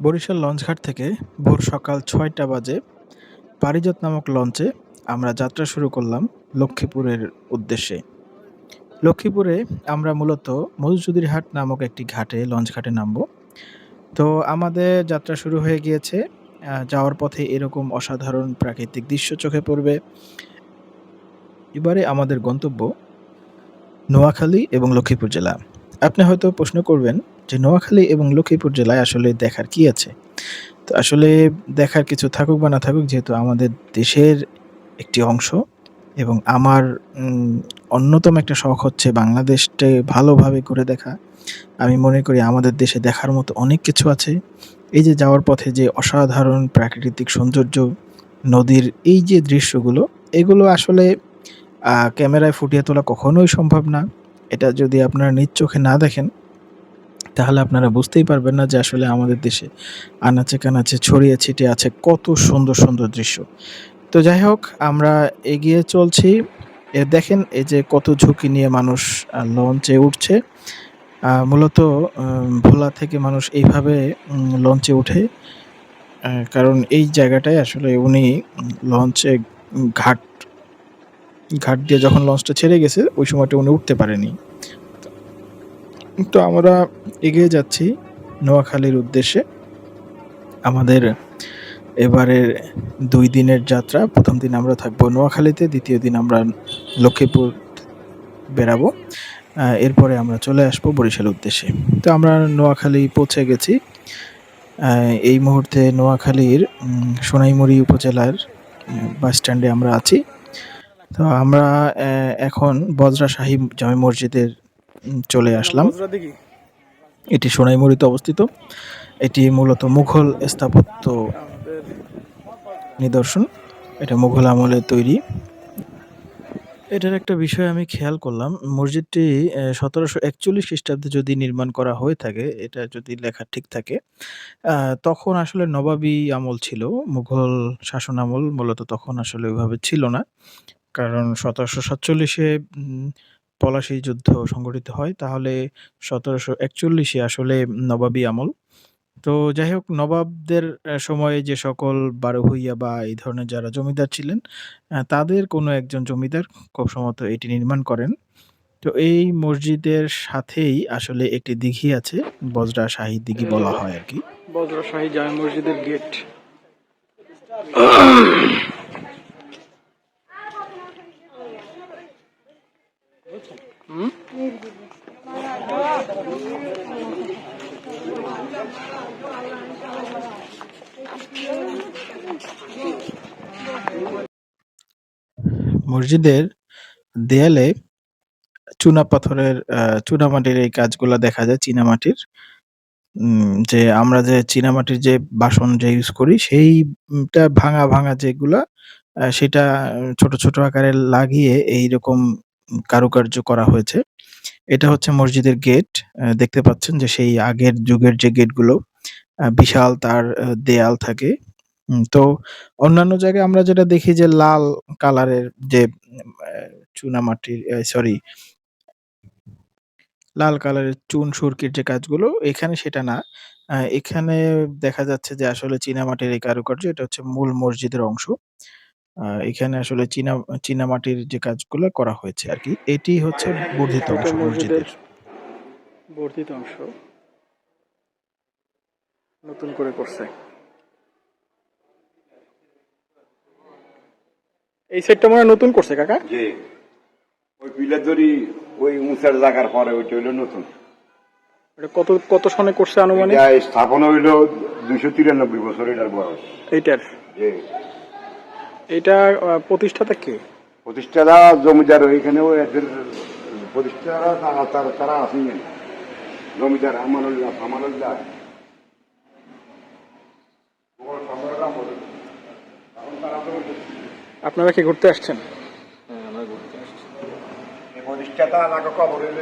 বরিশাল লঞ্চঘাট থেকে ভোর সকাল ছয়টা বাজে পারিজাত নামক লঞ্চে আমরা যাত্রা শুরু করলাম লক্ষ্মীপুরের উদ্দেশ্যে। লক্ষ্মীপুরে আমরা মূলত মধুচৌধুরীহাট নামক একটি ঘাটে লঞ্চ ঘাটে নামবো। তো আমাদের যাত্রা শুরু হয়ে গিয়েছে যাওয়ার পথে এরকম অসাধারণ প্রাকৃতিক দৃশ্য চোখে পড়বে। এবারে আমাদের গন্তব্য নোয়াখালী এবং লক্ষ্মীপুর জেলা। আপনি হয়তো প্রশ্ন করবেন যে নোয়াখালী এবং লক্ষ্মীপুর জেলায় আসলে দেখার কি আছে? তো আসলে দেখার কিছু থাকুক বা না থাকুক, যেহেতু আমাদের দেশের একটি অংশ এবং আমার অন্যতম একটা শখ হচ্ছে বাংলাদেশকে ভালোভাবে করে দেখা। আমি মনে করি আমাদের দেশে দেখার মতো অনেক কিছু আছে। এই যে যাওয়ার পথে যে অসাধারণ প্রাকৃতিক সৌন্দর্য, নদীর এই যে দৃশ্যগুলো, এগুলো আসলে ক্যামেরায় ফুটিয়ে তোলা কখনোই সম্ভব না। এটা যদি আপনারা নিজ চোখে না দেখেন তাহলে আপনারা বুঝতেই পারবেন না যে আসলে আমাদের দেশে আনাচে কানাচে, ছড়িয়ে ছিটিয়ে আছে কত সুন্দর সুন্দর দৃশ্য। তো যাই হোক, আমরা এগিয়ে চলছি। এ দেখেন, এই যে কত ঝুঁকি নিয়ে মানুষ লঞ্চে উঠছে। মূলত ভোলা থেকে মানুষ এইভাবে লঞ্চে উঠে। কারণ এই জায়গাটায় আসলে উনি লঞ্চে ঘাট ঘাট দিয়ে যখন লঞ্চটা ছেড়ে গেছে, ওই সময়টা উনি উঠতে পারেনি। তো আমরা এগিয়ে যাচ্ছি নোয়াখালীর উদ্দেশ্যে। আমাদের এবারের দুই দিনের যাত্রা, প্রথম দিন আমরা থাকব নোয়াখালীতে, দ্বিতীয় দিন আমরা লক্ষ্মীপুর বেরাবো এরপরে আমরা চলে আসব বরিশাল উদ্দেশ্যে। তো আমরা নোয়াখালী পৌঁছে গেছি। এই মুহূর্তে নোয়াখালীর সোনাইমুড়ি উপজেলার বাস স্ট্যান্ডে আমরা আছি। তো আমরা এখন বজরা শাহী জামে মসজিদের চলে আসলাম। এটি সোনাইমুড়িতে অবস্থিত। এটি মূলত মুঘল স্থাপত্য নিদর্শন। এটা মুঘল আমলে তৈরি। এটার একটা বিষয় আমি খেয়াল করলাম, মসজিদটি সতেরোশো একচল্লিশ খ্রিস্টাব্দে যদি নির্মাণ করা হয়ে থাকে, এটা যদি লেখা ঠিক থাকে তখন আসলে নবাবী আমল ছিল, মুঘল শাসন আমল মূলত তখন আসলে ওইভাবে ছিল না। কারণ সতেরোশো সাতচল্লিশে পলাশী যুদ্ধ সংঘটিত হয়, তাহলে সতেরোশো একচল্লিশে আসলে নবাবী আমল। তো যাই হোক, নবাবদের সময়ে যে সকল বারোভূইয়া বা এই ধরনের যারা জমিদার ছিলেন তাদের কোনো একজন জমিদার খুব সম্ভবত এটি নির্মাণ করেন। তো এই মসজিদের সাথেই আসলে একটি দিঘি আছে, বজরা শাহী দিঘি বলা হয় আর কি। বজরা শাহী জামে মসজিদের গেট মসজিদের দেয়ালে চুনা পাথরের আহ, চুনামাটির এই কাজগুলা দেখা যায় চীনামাটির উম, যে আমরা যে চীনামাটির যে বাসন যে ইউজ করি সেইটা ভাঙা ভাঙা যেগুলা আহ, সেটা ছোট ছোট আকারে লাগিয়ে এইরকম কারুকার্য করা হয়েছে। এটা হচ্ছে মসজিদের গেট। দেখতে পাচ্ছেন যে সেই আগের যুগের যে গেটগুলো আহ, বিশাল তার আহ, দেয়াল থাকে। উম, তো অন্যান্য জায়গায় আমরা যেটা দেখি যে লাল কালারের যে চুনামাটির সরি লাল কালারের চুন সুরকির যে কাজগুলো এখানে সেটা না। এখানে দেখা যাচ্ছে যে আসলে চীনামাটির এই কারুকার্য এটা হচ্ছে মূল মসজিদের অংশ। আহ, এখানে আসলে চীনা চীনামাটির যে কাজগুলো করা হয়েছে আর কি এটি হচ্ছে বর্ধিত এটা অংশ মসজিদের মসজিদের। বর্ধিত অংশ। নতুন করে করছে। এই সাইডটা মনে নতুন করছে কাকা? যে ওই পিলার দড়ি ওই উঁচার জায়গার পরে ওইটা হইল নতুন। এটা কত কত সনে করছে আনুমানিক? এটা স্থাপন হইল দুইশো তিরানব্বই বছর এটার বয়স। এইটার? যে এইটা প্রতিষ্ঠাতা কে? প্রতিষ্ঠারা জমিদার ওইখানে ওই এদের প্রতিষ্ঠারা তারা তারা তারা আসেন জমিদার আমানুল্লাহ আমানুল্লাহ। তারা তো আপনারা কি ঘুরতে আসছেন? এই প্রতিষ্ঠাতা আমাকে কবর হইল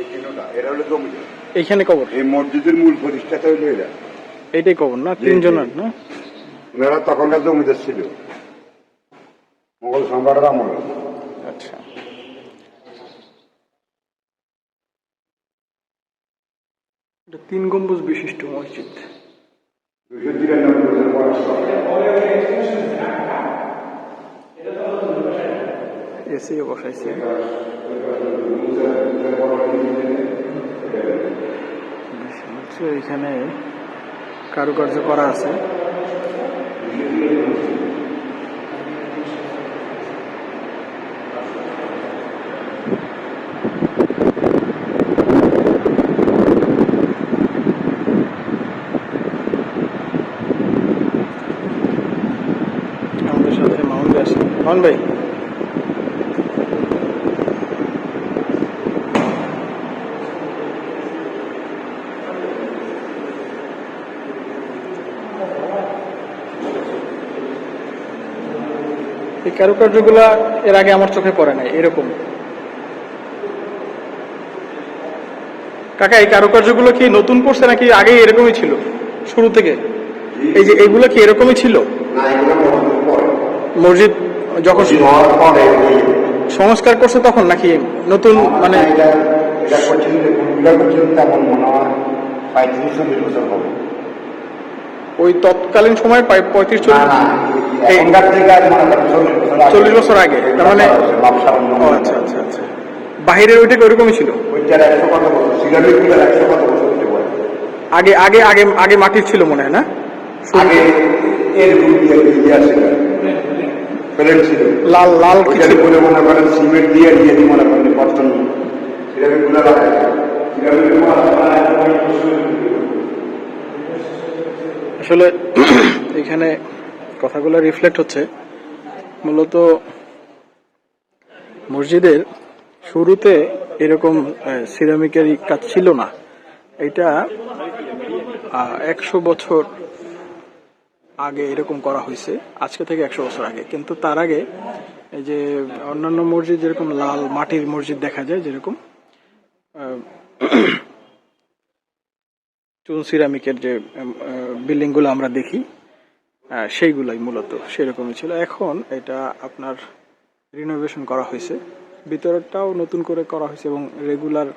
এই তিনটা এরা হলো জমিদার। এইখানে কবর? এই মসজিদের মূল প্রতিষ্ঠাতা হইল এরা। এইটাই কবর না? তিনজনের না? ওনারা তখনকার জমিদার ছিল। মোগল সম্রাটের আমল আচ্ছা। এটা তিন গম্বুজ বিশিষ্ট মসজিদ। দুইশো তিরানব্বই বয়স। এসিও বসাইছে। এখানে কারুকার্য করা আছে আমাদের সাথে মাউন্ট ভাই আছে মাউন্ট ভাই। এই কারুকার্যগুলা এর আগে আমার চোখে পড়ে নাই এরকম। কাকা এই কারুকার্যগুলো কি নতুন করছে নাকি আগে এরকমই ছিল শুরু থেকে? এই যে এগুলো কি এরকমই ছিল? মসজিদ যখন সংস্কার করছে তখন নাকি নতুন মানে ওই তৎকালীন সময় প্রায় পঁয়ত্রিশ চল্লিশ বছর আগে। তার মানে আচ্ছা আচ্ছা আচ্ছা। বাহিরের ওইটা কি ওরকমই ছিল আগে আগে আগে আগে মাটির ছিল মনে হয় না? আগে এর প্লেন ছিল। লাল লাল কি ওইটার ছিল উপরে মনে করেন সিমেন্ট দিয়ে দিয়ে দিয়ে মনে করেন বর্তন সিরামিকগুলো আসলে এখানে কথাগুলো রিফ্লেক্ট হচ্ছে। মূলত মসজিদের শুরুতে এরকম সিরামিকের কাজ ছিল না। এটা একশো বছর আগে এরকম করা হয়েছে, আজকে থেকে একশো বছর আগে। কিন্তু তার আগে এই যে অন্যান্য মসজিদ যেরকম লাল মাটির মসজিদ দেখা যায়, যেরকম চুন সিরামিকের যে বিল্ডিংগুলো আমরা দেখি সেইগুলাই মূলত সেরকমই ছিল। এখন এটা আপনার রিনোভেশন করা হয়েছে। ভিতরটাও নতুন করে করা হয়েছে এবং রেগুলার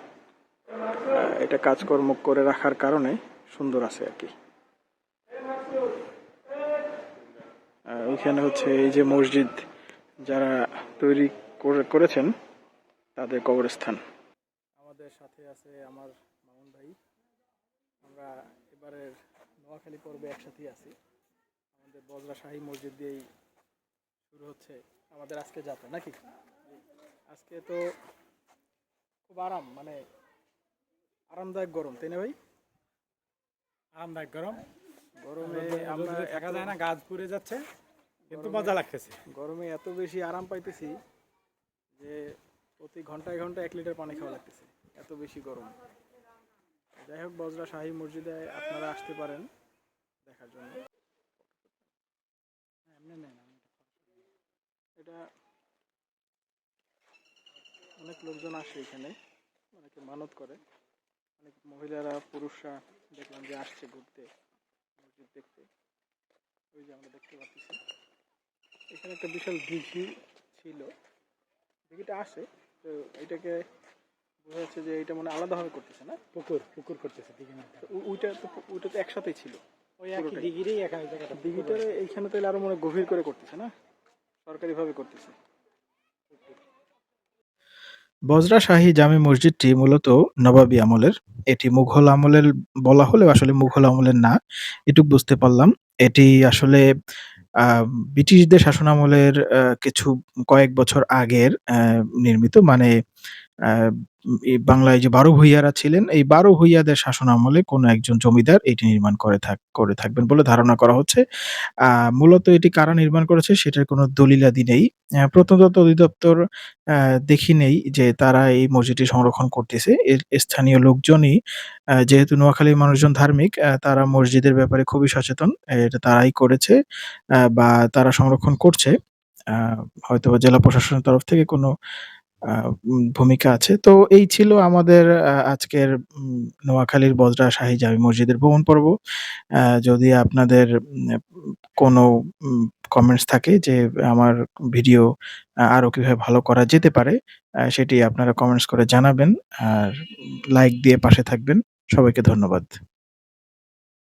এটা কাজকর্ম করে রাখার কারণে সুন্দর আছে আর কি। ওইখানে হচ্ছে এই যে মসজিদ যারা তৈরি করে- করেছেন তাদের কবরস্থান। আমাদের সাথে আছে আমার মামুন ভাই। আমরা এবারের নোয়াখালী পর্বে একসাথেই আছি। আমাদের বজরা শাহী মসজিদ দিয়েই শুরু হচ্ছে আমাদের আজকে যাত্রা নাকি? আজকে তো খুব আরাম মানে আরামদায়ক গরম তাই না ভাই? আরামদায়ক গরম। গরমে আমরা একা যায় না গাছ পুড়ে যাচ্ছে। কিন্তু মজা লাগতেছে। গরমে এত বেশি আরাম পাইতেছি যে প্রতি ঘন্টায় ঘন্টায় এক লিটার পানি খাওয়া লাগতেছে এত বেশি গরম। যাই হোক বজরা শাহী মসজিদে আপনারা আসতে পারেন দেখার জন্য। হ্যাঁ, এটা অনেক লোকজন আসে এখানে অনেকে মানত করে। অনেক মহিলারা পুরুষরা দেখলাম যে আসছে ঘুরতে মসজিদ দেখতে। ওই যে আমরা দেখতে পাচ্ছি। এখানে একটা বিশাল দিঘি ছিল। দিঘিটা আসে তো এটাকে বোঝা যাচ্ছে যে এটা মানে আলাদাভাবে করতেছে না? পুকুর পুকুর করতেছে মধ্যে। তো ওইটা তো ওইটা তো একসাথেই ছিল। ওই একই দিঘিরই একা জায়গাটা। দিঘিটারে এইখানে তাহলে আরও মনে গভীর করে করতেছে না? সরকারিভাবে করতেছে। বজরা শাহী জামে মসজিদটি মূলত নবাবী আমলের। এটি মুঘল আমলের বলা হলেও আসলে মুঘল আমলের না এটুক বুঝতে পারলাম। এটি আসলে ব্রিটিশদের শাসনামলের আমলের কিছু কয়েক বছর আগের নির্মিত মানে বাংলায় যে বারো ভূইয়ারা ছিলেন, এই বারো ভূইয়াদের শাসনামলে কোনো একজন জমিদার এটি নির্মাণ করে থাক, করে থাকবেন বলে ধারণা করা হচ্ছে। মূলত এটি কারা নির্মাণ করেছে সেটার কোনো দলিলাদি নেই। প্রত্নতত্ত্ব অধিদপ্তর দেখি নেই যে তারা এই মসজিদটি সংরক্ষণ করতেছে। স্থানীয় লোকজনই যেহেতু নোয়াখালীর মানুষজন ধার্মিক তারা মসজিদের ব্যাপারে খুবই সচেতন, এটা তারাই করেছে বা তারা সংরক্ষণ করছে। হয়তো জেলা প্রশাসনের তরফ থেকে কোনো ভূমিকা আছে তো এই ছিল আমাদের আজকের নোয়াখালীর বজরা শাহী জামি মসজিদের ভ্রমণ পর্ব যদি আপনাদের কোনো কমেন্টস থাকে যে আমার ভিডিও আ আরও কীভাবে ভালো করা যেতে পারে, সেটি আপনারা কমেন্টস করে জানাবেন। আর লাইক দিয়ে পাশে থাকবেন। সবাইকে ধন্যবাদ।